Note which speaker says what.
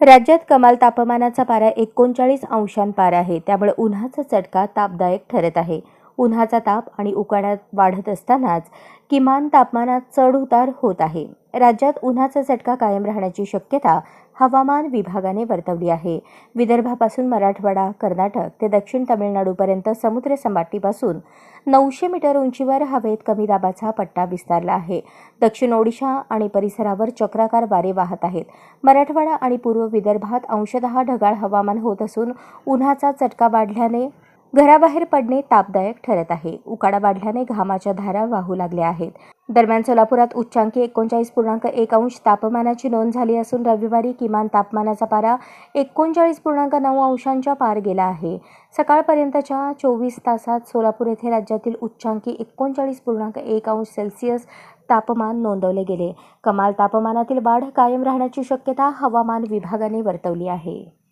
Speaker 1: राज्यात कमाल तापमानाचा पारा एकोणचाळीस अंशांपार आहे. त्यामुळे उन्हाचा चटका तापदायक ठरत आहे. उन्हाचा ताप आणि उकाड्यात वाढत असतानाच किमान तापमानात चढ उतार होत आहे. राज्यात उन्हाचा चटका कायम राहण्याची शक्यता हवामान विभागाने वर्तवली आहे. विदर्भापासून मराठवाडा कर्नाटक ते दक्षिण तामिळनाडूपर्यंत समुद्र सपाटीपासून नऊशे मीटर उंचीवर हवेत कमी दाबाचा पट्टा विस्तारला आहे. दक्षिण ओडिशा आणि परिसरावर चक्राकार वारे वाहत आहेत. मराठवाडा आणि पूर्व विदर्भात अंशतः ढगाळ हवामान होत असून उन्हाचा चटका वाढल्याने घराबाहेर पडणे तापदायक ठरत आहे. उकाडा वाढल्याने घामाच्या धारा वाहू लागल्या आहेत. दरम्यान सोलापुरात उच्चांकी एकोणचाळीस पूर्णांक एक अंश तापमानाची नोंद झाली असून रविवारी किमान तापमानाचा पारा एकोणचाळीस पूर्णांक नऊ अंशांच्या पार गेला आहे. सकाळपर्यंतच्या चोवीस तासात सोलापूर येथे राज्यातील उच्चांकी एकोणचाळीस पूर्णांक एक अंश सेल्सिअस तापमान नोंदवले गेले. कमाल तापमानातील वाढ कायम राहण्याची शक्यता हवामान विभागाने वर्तवली आहे.